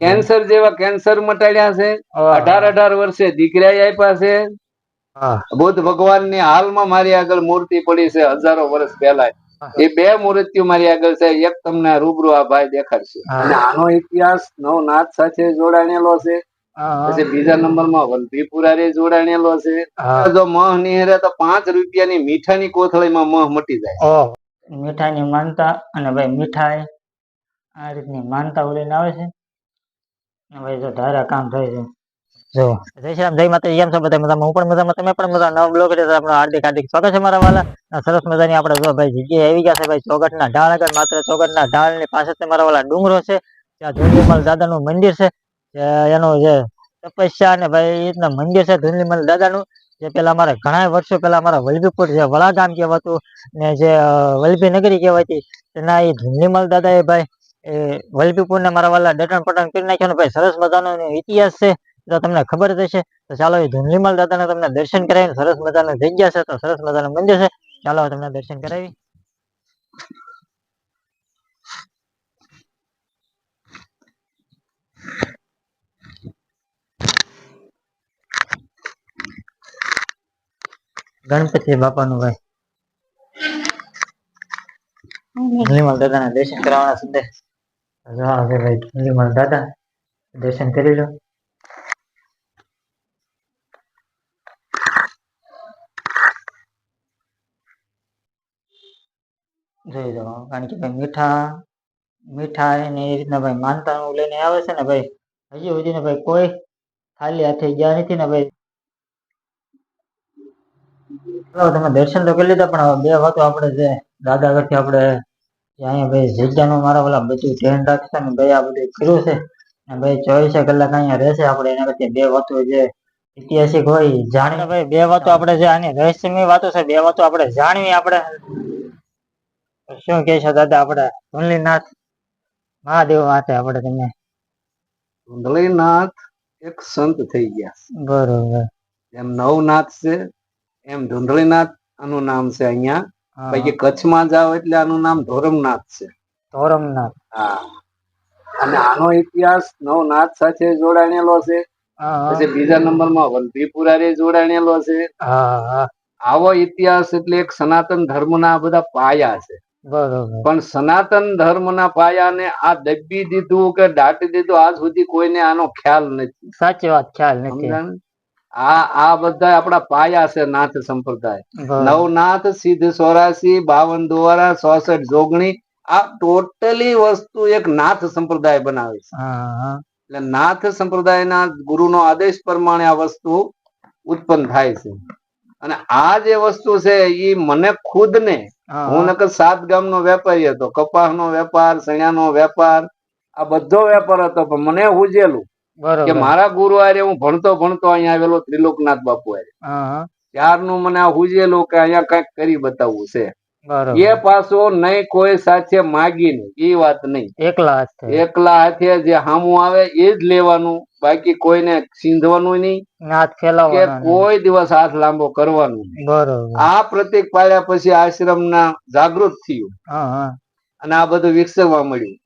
Cancer જેવા cancer મટાડ્યા છે. અઢાર અઢાર વર્ષે દીકરા આપ્યા છે. બુદ્ધ ભગવાનની હાલમાં મારી આગળ મૂર્તિ પડી છે હજારો વર્ષ પહેલા એ બે મૂર્તિઓ મારી આગળ છે. એક તમને રૂબરૂ આ ભાઈ દેખાડશે. અને આનો ઇતિહાસ નવનાથ સાથે જોડાણેલો છે. પછી બીજા નંબરમાં વલભીપુરારી જોડાણેલો છે. જો મહ નિહરે તો પાંચ રૂપિયાની મીઠાની કોથળીમાં મહ મટી જાય. ઓહ. મીઠાઈની માનતા અને ભાઈ મીઠાઈ આ રીતની માનતા ઉડીને આવે છે. ભાઈ જો ધારા કામ થાય છે. જો. જય શ્રી રામ જય માતા એમ છો બધા મજામાં? હું પણ મજામાં તમે પણ મજા નવા બ્લોગ એટલે આપણો હાર્દિક હાર્દિક સ્વાગત છે મારા વાલા. સરસ મજાની આપણે જો ભાઈ જગ્યાએ આવી ગયા છે ભાઈ ચોગટના ઢાળ આગળ માત્ર ચોગટના ઢાળની પાસે મારા વાલા ડુંગરો છે. ત્યાં ધુંધલીમલ દાદાનું મંદિર છે. એનું જે તપસ્યા અને ભાઈ એ રીતના મંદિર છે ધુંધલીમલ દાદાનું. જે પેલા અમારે ઘણા વર્ષો પેલા અમારા વલભીપુર જે વડા ગામ કહેવાતું ને જે વલભી નગરી કહેવાતી તેના એ ધુંધલીમલ દાદા એ ભાઈ એ વલભીપુર ને મારા વાલા ડટણ પટણ કરી નાખ્યો ભાઈ સરસ મજાનો ઇતિહાસ છે. તો તમને ખબર હશે, તો ચાલો એ ધુંધલીમલ દાદાના તમને દર્શન કરાવીને સરસ મજાની જગ્યા છે, તો સરસ મજાનું મંદિર છે. ચાલો તમને દર્શન કરાવી. ગણપતિ બાપાનું ભાઈ. ધુંધલીમલ દાદાના દર્શન કરાવવાના સંદેશ હા હવે ભાઈ ધુંધલીમલ દાદા દર્શન કરી લો જોઈ લો કારણ કે ભાઈ મીઠા મીઠાઈ ને એ રીતના ભાઈ માનતાનું લઈને આવે છે ને ભાઈ હજી સુધી ને ભાઈ કોઈ ખાલી હાથે ગયા નથી ને ભાઈ ચાલો તમે દર્શન તો કરી લીધા પણ હવે બે વાતો આપણે જે દાદા કરથી આપણે કે અહીંયા ભાઈ જગ્યાનું મારા ઓલા બધું ધ્યાન રાખશે ને ભાઈ આ બધું કર્યું છે. ને ભાઈ ચોવીસે કલાક અહીંયા રહેશે આપણે એના કરતા બે વાતો જે ઐતિહાસિક હોય જાણીએ. જાણીને ભાઈ બે વાતો આપણે જે આની રહસ્યમય વાતો છે બે વાતો આપણે જાણવી આપણે. શું કહે છે દાદા આપણે? ભૂલીનાથ મહાદેવ વાતે આપણે તમે. ધુંધળીનાથ એક સંત થઈ ગયા બરોબર. એમ નવનાથ છે એમ ધુંધળીનાથ આનું નામ છે અહીંયા. પછી કચ્છમાં જાઓ એટલે આનું નામ ધોરમનાથ છે. ધોરમનાથ હા. અને આનો ઇતિહાસ નવનાથ સાથે જોડાણેલો છે. પછી બીજા નંબરમાં વલભીપુરારી જોડાયેલો છે. આવો ઇતિહાસ એટલે એક સનાતન ધર્મના આ બધા પાયા છે. પણ સનાતન ધર્મના પાયાને આ દબી દીધું કે દાટી દીધું આજ સુધી કોઈને આનો ખ્યાલ નથી. સાચી વાત ખ્યાલ નથી? આ આ બધા આપણા પાયા છે નાથ સંપ્રદાય. નવનાથ સિદ્ધ સોરાસી બાવન દ્વારા ચોસઠ જોગણી આ ટોટલી વસ્તુ એક નાથ સંપ્રદાય બનાવે છે. એટલે નાથ સંપ્રદાયના ગુરુનો આદેશ પ્રમાણે આ વસ્તુ ઉત્પન્ન થાય છે. અને આ જે વસ્તુ છે એ મને ખુદને ને હું નકર સાત ગામનો વેપારી હતો કપાસનો વેપાર સણિયાનો વેપાર આ બધો વેપાર હતો પણ મને હુજેલું કે મારા ગુરુ હારે હું ભણતો ભણતો અહીંયા આવેલો ત્રિલોકનાથ બાપુ હા. ત્યારનું મને આ હુજેલું કે અહીંયા કંઈક કરી બતાવવું છે. એ પાછો નહીં કોઈ સાથે માગીને એ વાત નહીં. એકલા હાથે. એકલા હાથે જે હામું આવે એ જ લેવાનું બાકી કોઈને સીંધવાનું નહીં હાથ કે કોઈ દિવસ હાથ લાંબો કરવાનો બરોબર. આ પ્રતિક પાડ્યા પછી આશ્રમના જાગૃત થયું. અને આ બધું વિકસવા મળ્યું.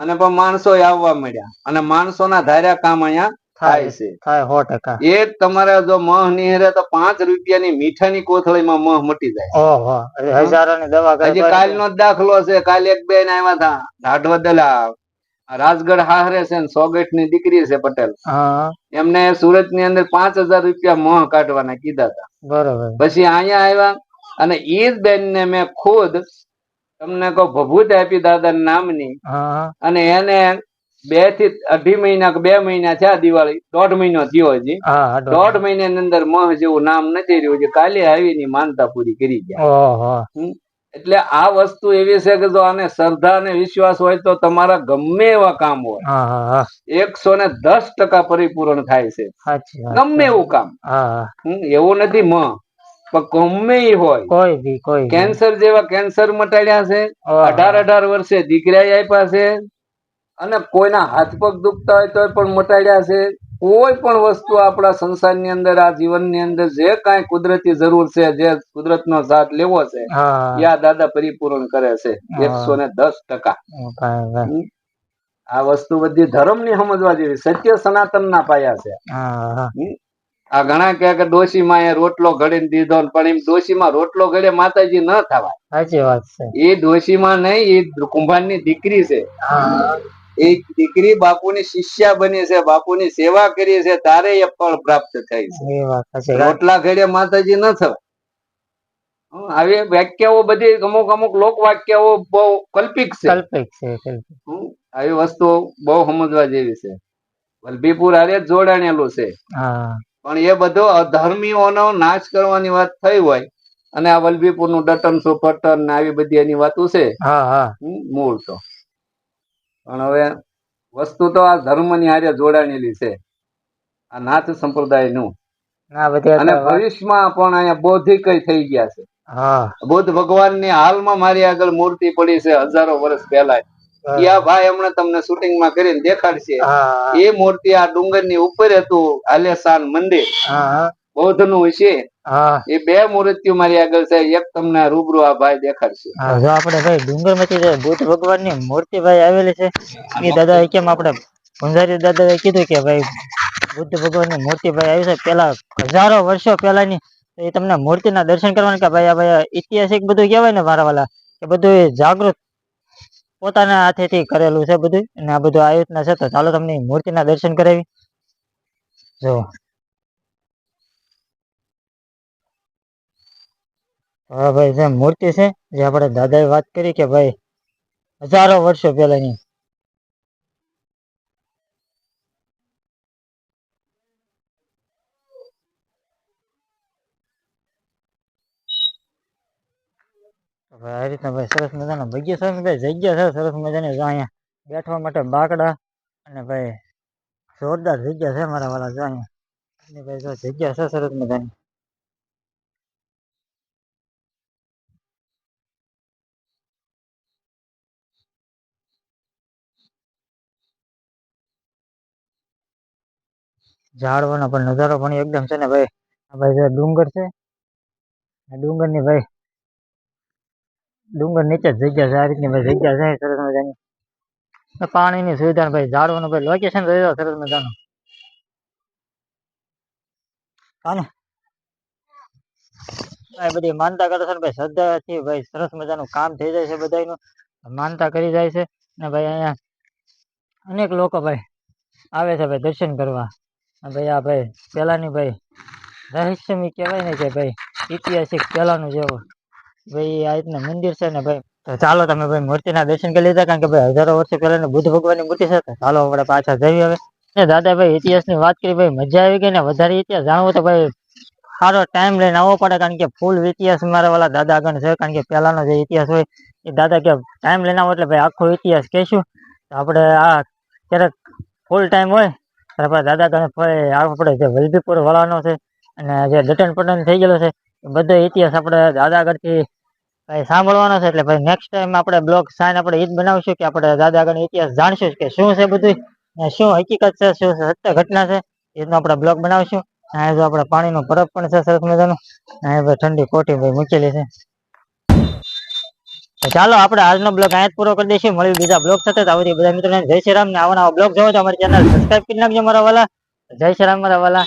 અને પણ માણસો આવવા મળ્યા. અને માણસોના ધાર્યા કામ અહીંયા થાય છે. થાય સો ટકા. એ તમારે જો મહ નિહરે તો પાંચ રૂપિયાની મીઠાની કોથળીમાં મહ મટી જાય. હજારોની દવા હજી કાલનો જ દાખલો છે. કાલ એક બેન આવ્યા હતા ઢાઢવદેલા રાજગઢ હાહરે છે ને સોગઠની દીકરી છે પટેલ. એમને સુરતની અંદર પાંચ હજાર રૂપિયા મહ કાઢવાના કીધા હતા. બરોબર. પછી અહીંયા આવ્યા અને એ જ બેન ને મેં ખુદ તમને કહો ભભૂત આપી દાદા નામની. અને એને બેથી અઢી મહિના કે બે મહિના છે દિવાળી દોઢ મહિનો થયો હજી. દોઢ મહિનાની અંદર મહ જેવું નામ નથી રહ્યું છે કાલે આવીની માનતા પૂરી કરી ગયા. એટલે આ વસ્તુ એવી છે કે જો આને શ્રદ્ધા અને વિશ્વાસ હોય તો તમારા ગમે એવા કામ હોય. એકસો ને દસ ટકા પરિપૂર્ણ થાય છે. ગમે એવું કામ. એવું નથી મ ગમે હોય. કોઈ બી કોઈ કેન્સર જેવા કેન્સર મટાડ્યા છે અઢાર અઢાર વર્ષે દીકરા આપ્યા છે અને કોઈના હાથ પગ દુખતા હોય તો પણ મટાડ્યા છે. કોઈ પણ વસ્તુ આપણા સંસારની અંદર આ જીવનની અંદર જે કાંઈ કુદરતી જરૂર છે જે કુદરતનો સાથ લેવો છે એ આ દાદા પરિપૂર્ણ કરે છે એકસો ને દસ ટકા. આ વસ્તુ બધી ધર્મની સમજવા જેવી સત્ય સનાતન ના પાયા છે. આ ઘણા કે કે ડોશીમાં એ રોટલો ઘડીને દીધો ને પણ એમ ડોશીમાં રોટલો ઘડે માતાજી ન થવાય. સાચી વાત છે. એ ડોશીમાં નહીં એ કુંભારની દીકરી છે. એ દીકરી બાપુની શિષ્યા બની છે બાપુની સેવા કરી છે તારે એ ફળ પ્રાપ્ત થાય છે. રોટલા ઘડે માતાજી ન થવાય. આવી વ્યાખ્યાઓ બધી અમુક અમુક લોક વાક્યાઓ બહુ કલ્પિક છે. કલ્પિક છે આવી વસ્તુઓ બહુ સમજવા જેવી છે. વલભીપુર હારે જોડાણેલું છે. હા. પણ એ બધો અધર્મીઓનો નાશ કરવાની વાત થઈ હોય અને આ વલભીપુરનું ડટન સુપટન ને આવી બધી એની વાતો છે મૂળ તો. પણ હવે વસ્તુ તો આ ધર્મની હારે જોડાણેલી છે. આ નાથ સંપ્રદાયનું અને ભવિષ્યમાં પણ અહીંયા બૌદ્ધિક થઈ ગયા છે. બુદ્ધ ભગવાનની હાલમાં મારી આગળ મૂર્તિ પડી છે હજારો વર્ષ પહેલા આ ભાઈ હમણાં તમને શૂટિંગમાં કરીને દેખાડશે. એ મૂર્તિ આ ડુંગરની ઉપર હતું આલેસાન મંદિર. બૌદ્ધનું છે એ બે મૂર્તિઓ મારી આગળ છે એક તમને રૂબરૂ આ ભાઈ દેખાડશે. જો આપણે ભાઈ ડુંગરમાંથી જે બુદ્ધ ભગવાનની મૂર્તિ ભાઈ આવેલી છે એ દાદા કેમ આપણે ભંજારી દાદા કીધું કે ભાઈ બુદ્ધ ભગવાનની મૂર્તિ ભાઈ આવી છે પેલા હજારો વર્ષો પેલાની એ તમને મૂર્તિના દર્શન કરવાના કે ભાઈ આ ભાઈ ઐતિહાસિક બધું કહેવાય ને મારા વાલા કે બધું જાગૃત પોતાના હાથેથી કરેલું છે બધું. અને આ બધું આયોજના છે, તો ચાલો તમને મૂર્તિના દર્શન કરાવી. જો. હા ભાઈ, જે મૂર્તિ છે, જે આપણે દાદાએ વાત કરી કે ભાઈ હજારો વર્ષો પહેલાની. તો ભાઈ આ રીતના ભાઈ સરસ મજાનો બગીચો છે ને ભાઈ, જગ્યા છે, સરસ મજાની. જો અહીંયા બેઠવા માટે બાકડા અને ભાઈ જોરદાર જગ્યા છે મારા વાળા, જો અહીંયા. અને ભાઈ જો જગ્યા છે સરસ મજાની. ઝાડવાનો પણ નજારો પણ એકદમ છે ને ભાઈ. આ ભાઈ જે ડુંગર છે. આ ડુંગરની ભાઈ ડુંગર નીચે જ જગ્યા છે ભાઈ જગ્યા છે સરસ મજાની. પાણીની સુવિધા ભાઈ ઝાડવાનું ભાઈ લોકેશન રહ્યો સરસ મજાનું. હાને બધી માનતા કરે છે ભાઈ શ્રદ્ધાથી ભાઈ સરસ મજાનું કામ થઈ જાય છે બધાનું માનતા કરી જાય છે ને ભાઈ અહીંયા અનેક લોકો ભાઈ આવે છે ભાઈ દર્શન કરવા. ભાઈ આ ભાઈ પેલાની ભાઈ રહસ્યમી કહેવાય ને કે ભાઈ ઐતિહાસિક પહેલાનું જેવું. ભાઈ આ રીતના મંદિર છે ને ભાઈ, તો ચાલો તમે ભાઈ મૂર્તિના દર્શન કરી લીધા, કારણ કે ભાઈ હજારો વર્ષો પહેલાની બુદ્ધ ભગવાનની મૂર્તિ છે ચાલો આપણે પાછા જઈએ હવે. ને દાદા ભાઈ ઇતિહાસની વાત કરી, ભાઈ મજા આવી ગઈ ને? વધારે ઇતિહાસ જાણવો તો ભાઈ સારો ટાઈમ લઈને આવવો પડે, કારણ કે ફૂલ ઇતિહાસ મારા વાળા દાદા આગળ છે, કારણ કે પહેલાનો જે ઇતિહાસ હોય, એ દાદા કે ટાઈમ લઈને આવો એટલે ભાઈ આખો ઇતિહાસ કહીશું. તો આપણે આ ક્યારેક ફૂલ ટાઈમ હોય આપણે દાદા ગણે આપણે જે વલભીપુર વાળાનો છે, અને જે દટન પટન થઈ ગયેલો છે બધો ઇતિહાસ આપણે દાદા આગળથી ભાઈ સાંભળવાનો છે એટલે ભાઈ નેક્સ્ટ ટાઈમ આપણે બ્લોગ સાઈન આપણે એ જ બનાવશું કે આપણે દાદા આગળ ઇતિહાસ જાણશું કે શું છે બધું શું હકીકત છે, શું સત્ય ઘટના છે એ રીતનો આપણે બ્લોગ બનાવશું. અહીંયા જો આપણે પાણીનો પરબ પણ છે સરસ મજાનું. અહીંયા ભાઈ ઠંડી કોટી ભાઈ મૂકેલી છે. ચાલો આપણે આજનો બ્લોગ અહીંયા પૂરો કરી દઈશું. મળ્યું બીજા બ્લોગ સાથે. આવતી બધા મિત્રોને. જય શ્રી રામ ને આવા નવા બ્લોગ જોવો તો અમારી ચેનલ સબસ્ક્રાઈબ કરી નાખજો મારા વાલા. જય શ્રી રામ મારા વાલા.